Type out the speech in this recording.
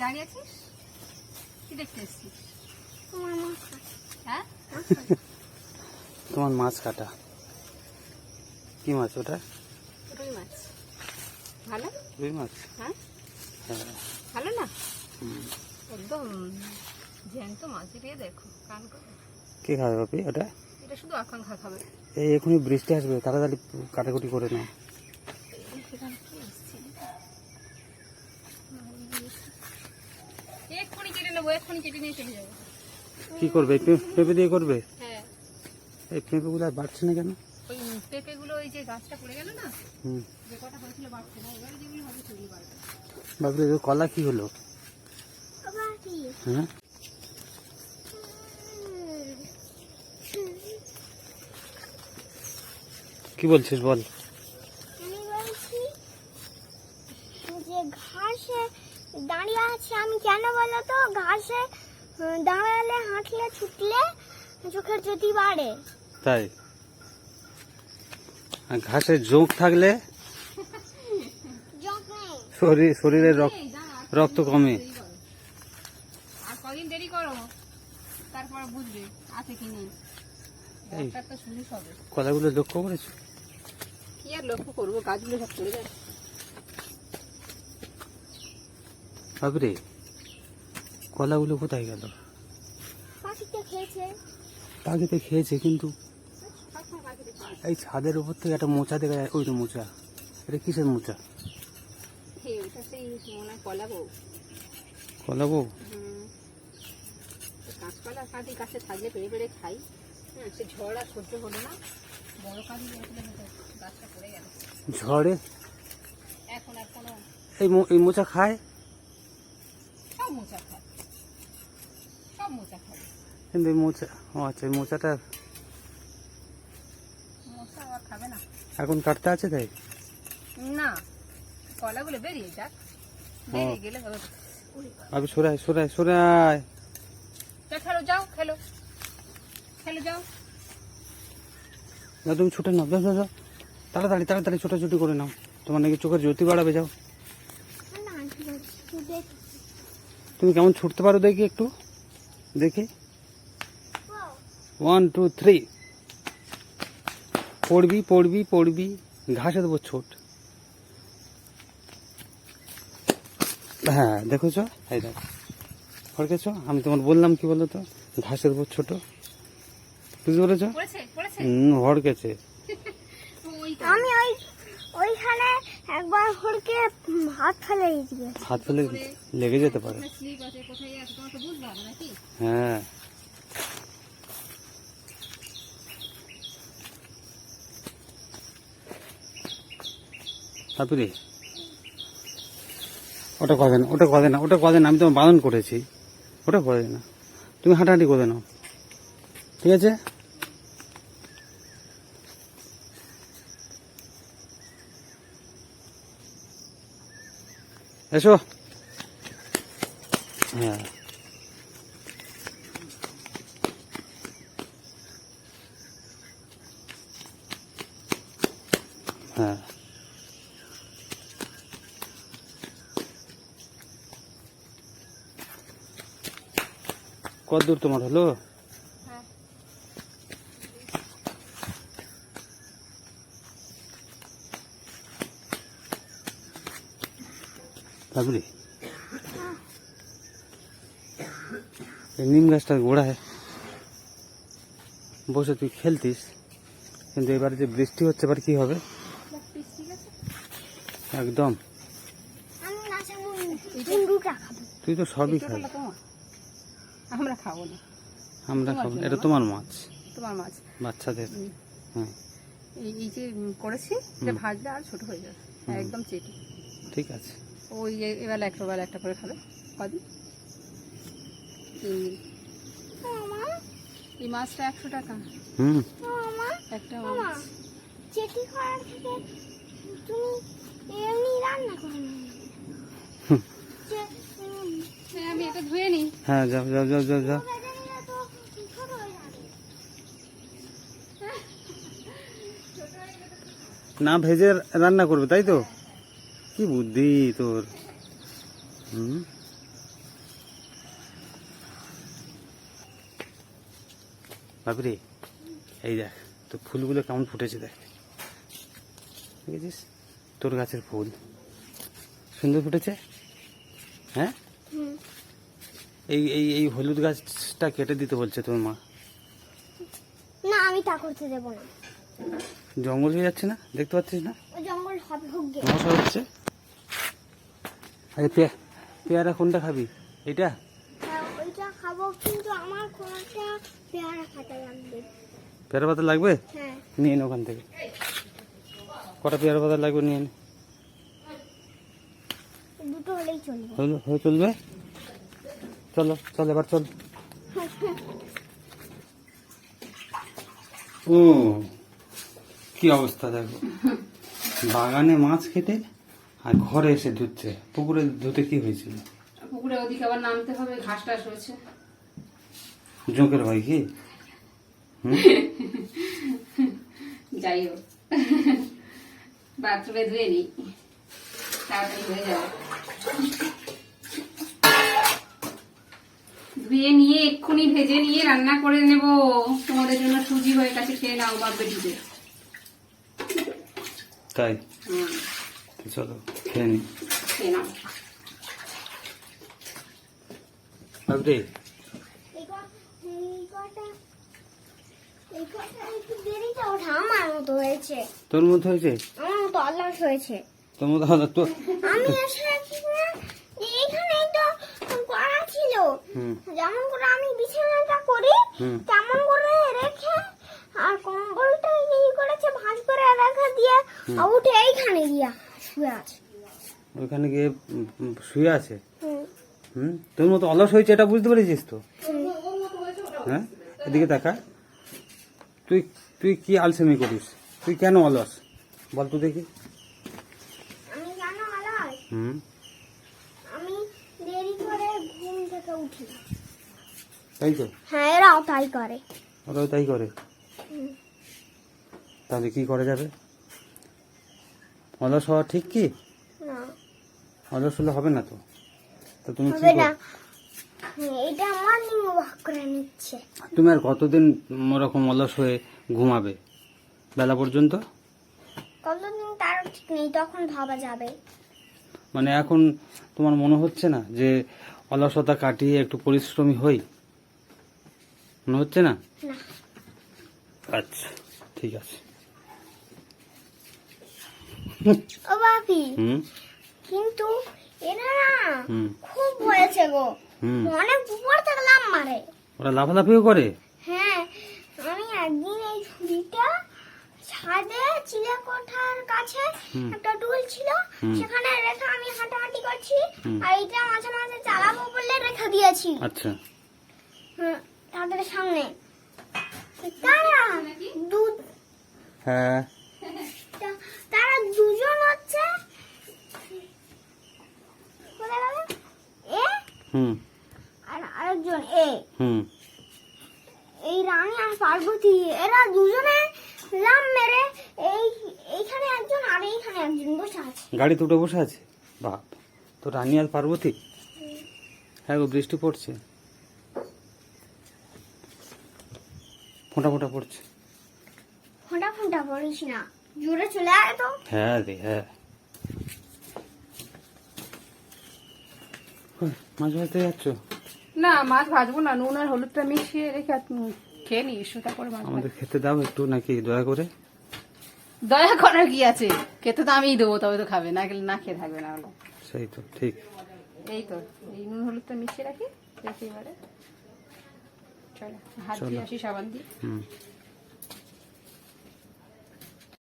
দাঁড়িয়ে আছিস কি দেখতে এসছিস? হ্যাঁ? তোমার মাছ কাটা। কি মাছ ওটা? রুই মাছ। ভালো? রুই মাছ? হ্যাঁ? হ্যাঁ। ভালো না। একদম জ্যান্ত মাছ দিয়ে দেখো কান করে। কে খাবে বাপি ওটা? এটা শুধু আকাঙ্ক্ষা খাবে। এই এখনই বৃষ্টি আসবে তাড়াতাড়ি কাটাকুটি করে নাও সেখানে কি এসছে এক্ষুনি কেটে নেব এক্ষুনি কেটে নিয়ে চলে যাব। কি করবে? পেঁপে দিয়ে করবে? হ্যাঁ। এই পেঁপেগুলো আর বাড়ছে না কেন? ওই পেঁপেগুলো ওই যে গাছটা পড়ে গেল না? হুম। যে কটা হয়েছিল বাড়ছে না এবারে যেগুলো হবে সেগুলো বাড়বে। বাপরে এদের কলা কি হলো? হ্যাঁ? কি বলছিস বল আমি বলছি যে ঘাসে দাঁড়িয়ে আছে আমি কেন বলো তো ঘাসে উম, দাঁড়ালে হাঁটলে ছুটলে চোখের জ্যোতি বাড়ে তাই। ঘাসে জোঁক থাকলে? শরীর শরীরের রক্ত কমে। আর কদিন দেরি করো? তারপর বুঝবে আছে কি নেই। এই। একটা তো শুরু হবে। কলাগুলো লক্ষ্য করেছ? কি আর লক্ষ্য করব? গাছগুলো সব যায়। কলাগুলো কোথায় গেল? পাখিতে খেয়েছে। পাখিতে খেয়েছে কিন্তু। এই ছাদের উপর থেকে একটা মোচা দেখা যায়। ওই তো মোচা। এটা কিসের মোচা? কলা বউ। কাঁচকলা কাঁদি গাছে থাকলে পেড়ে পেড়ে খাই। হ্যাঁ সে ঝড় আর সহ্য হলো না। বড় কাঁদি গাছটা পড়ে গেল। ঝড়ে? এখন আর কোনো এই এই মোচা খায়? সব মোচা খায়। সব মোচা খায়। কিন্তু এই মোচা ও আচ্ছা মোচাটা মোচা আবার খাবে না এখন কাটতে আছে তাই? না কলাগুলো বেরিয়ে যাক। বেরিয়ে গেলে হবে। সরাই সরাই সরাই। খেলো যাও খেলো। খেলো যাও। না তুমি ছুটে নাও যাও যাও তাড়াতাড়ি তাড়াতাড়ি ছোটাছুটি করে নাও। তোমার নাকি চোখের জ্যোতি বাড়াবে যাও। তুমি কেমন ছুটতে পারো দেখি একটু। দেখি। ওয়ান টু থ্রি পড়বি পড়বি পড়বি ঘাসে দেবো ছোট। হ্যাঁ দেখেছ? এই দেখ। ফরকেছ আমি তোমার বললাম কি বলো তো ঘাসের উপর ছোট। বুঝতে পেরেছ? হড়কেছে আমি ওই ওইখানে একবার হড়কে হাত ফেলে হাত ফেলে লেগে যেতে পারে। হ্যাঁ। তারপরে ওটা করে না, ওটা করে না, ওটা করে না, আমি তোমার বারণ করেছি। ওটা করে না, তুমি হাঁটাহাঁটি করে নাও ঠিক আছে? এসো। হ্যাঁ। কত দূর তোমার হলো? হ্যাঁ। তারপরে এই নিম গাছটার গোড়ায় বসে তুই খেলতিস কিন্তু এবার যে বৃষ্টি হচ্ছে এবার কি হবে? একদম। তুই তো সবই খাবি। আমরা খাব না। আমরা খাব এটা তোমার মাছ। তোমার মাছ। বাচ্চাদের। হ্যাঁ এই এই যে করেছি এটা হুম। ভাজলে আর ছোট হয়ে যাবে। একদম চেটি। ঠিক আছে। ওই এ- এবেলা একটা বেলা একটা করে খাবে। কদিন? এই মাছটা একশো টাকা। হুম। একটা মাছ। চেটি করার থেকে তুমি এমনি রান্না করে হ্যাঁ না, ভেজে রান্না করবে, তাই তো? কি বুদ্ধি তোর। হুম? বাপরে, এই দেখ তো ফুলগুলো কেমন ফুটেছে দেখ। দেখেছিস? তোর গাছের ফুল। সুন্দর ফুটেছে? হ্যাঁ? এই এই এই হলুদ গাছটা কেটে দিতে বলছে তোর মা। না আমি তা করতে দেবো না। জঙ্গল হয়ে যাচ্ছে না? দেখতে পাচ্ছিস না? জঙ্গল হবে মশা হচ্ছে। আরে পেয়া পেয়ারা কোনটা খাবি? এইটা? হ্যাঁ, ওইটা খাব কিন্তু আমার কোনটা পেয়ারা খাতে লাগবে? পেয়ারা পাতা লাগবে? হ্যাঁ। নিয়ে নে ওখান থেকে। কটা পেয়ারা পাতা লাগবে নিয়ে নে। দুটো হলেই চলবে। হলো হয়ে চলবে? চলো চল এবার চল। ও কি অবস্থা দেখো। বাগানে মাছ খেতে আর ঘরে এসে ধুচ্ছে। পুকুরে ধুতে কি হয়েছিল? পুকুরে ওদিকে আবার নামতে হবে ঘাস টাস হয়েছে। জোঁকের ভাই কি? হুম? যাই হোক। বাথরুমে ধুয়ে নিই তাড়াতাড়ি হয়ে যাবে। ধুয়ে নিয়ে এক্ষুনি ভেজে নিয়ে রান্না করে নেব। তোমাদের জন্য সুজি হয়ে কাছে খেয়ে নাও বাপ বেটিতে তাই চলো খেয়ে নি। খেয়ে নাও। বাবরে মতো হয়েছে। তোর মধ্যে হয়েছে? আমার মতো অলস হয়েছে। তোর মতো তো আমি এসে কি করে এইখানেই তো হুম। যেমন করে আমি বিছানাটা করি তেমন করে রেখে আর কম্বলটা এই করেছে ভাঁজ করে রেখে দিয়ে উঠে এইখানে দিয়া শুয়ে আছে। ওইখানে গিয়ে শুয়ে আছে? হুম। তোর মতো অলস হয়েছে এটা বুঝতে পেরেছিস তো? হ্যাঁ? এদিকে তাকা তুই তুই কি আলসেমি করিস? তুই কেন অলস? বল তো দেখি। হুম আমি দেরি করে তাই তো? হ্যাঁ এরাও তাই করে। ওরাও তাই করে? তাহলে কি করা যাবে? অলস হওয়া ঠিক কি? অলস হলে হবে না তো? তা তুমি কি হবে না। কর- এটা মর্নিং ওয়াক করে নিচ্ছে। তুমি আর কতদিন ওরকম অলস হয়ে ঘুমাবে? বেলা পর্যন্ত? কতদিন তার ঠিক নেই তখন ভাবা যাবে। মানে এখন তোমার মনে হচ্ছে না যে অলসতা কাটিয়ে একটু পরিশ্রমী হই? মনে হচ্ছে না? আচ্ছা ঠিক আছে। ও বাপি। কিন্তু এরা না খুব হয়েছে গো। অনেক উপর থেকে লাভ মারে। ওরা লাফালাফিও করে? হ্যাঁ আমি একদিন এই ছুরিটা ছাদে কাছে একটা টুল ছিল সেখানে রেখে আমি হাঁটাহাঁটি করছি আর এইটা মাঝে মাঝে চালাবো বলে রেখে দিয়েছি। আচ্ছা। তাদের সামনে। তারা দু হ্যাঁ। তারা দুজন হচ্ছে। এ? হুম। আর আরেকজন এ। হুম। এই রানী আর পার্বতী এরা দুজনে লাম মেরে এই এইখানে একজন আর এইখানে একজন বসে আছে। গাড়ি দুটো বসে আছে? বাপ তো রানী আর পার্বতী? হ্যাঁ গো বৃষ্টি পড়ছে। ফোঁটা ফোঁটা পড়ছে। ফোঁটা ফোঁটা পড়িস না। জোরে চলে আয় তো। হ্যাঁ রে হ্যাঁ। মাছ ভাজতে যাচ্ছ? না মাছ ভাজবো না নুন আর হলুদটা মিশিয়ে রেখে খেয়ে নি এসো তারপরে। আমাদের খেতে দাও একটু নাকি দয়া করে? দয়া করার কি আছে? খেতে তো আমিই দেবো তবে তো খাবে না গেলে না খেয়ে থাকবে না হলে। সেই তো ঠিক। এই তো এই নুন তো মিশিয়ে রাখি রেখে এবারে। চলো হাত দিয়ে আসি সাবান দিয়ে। হুম।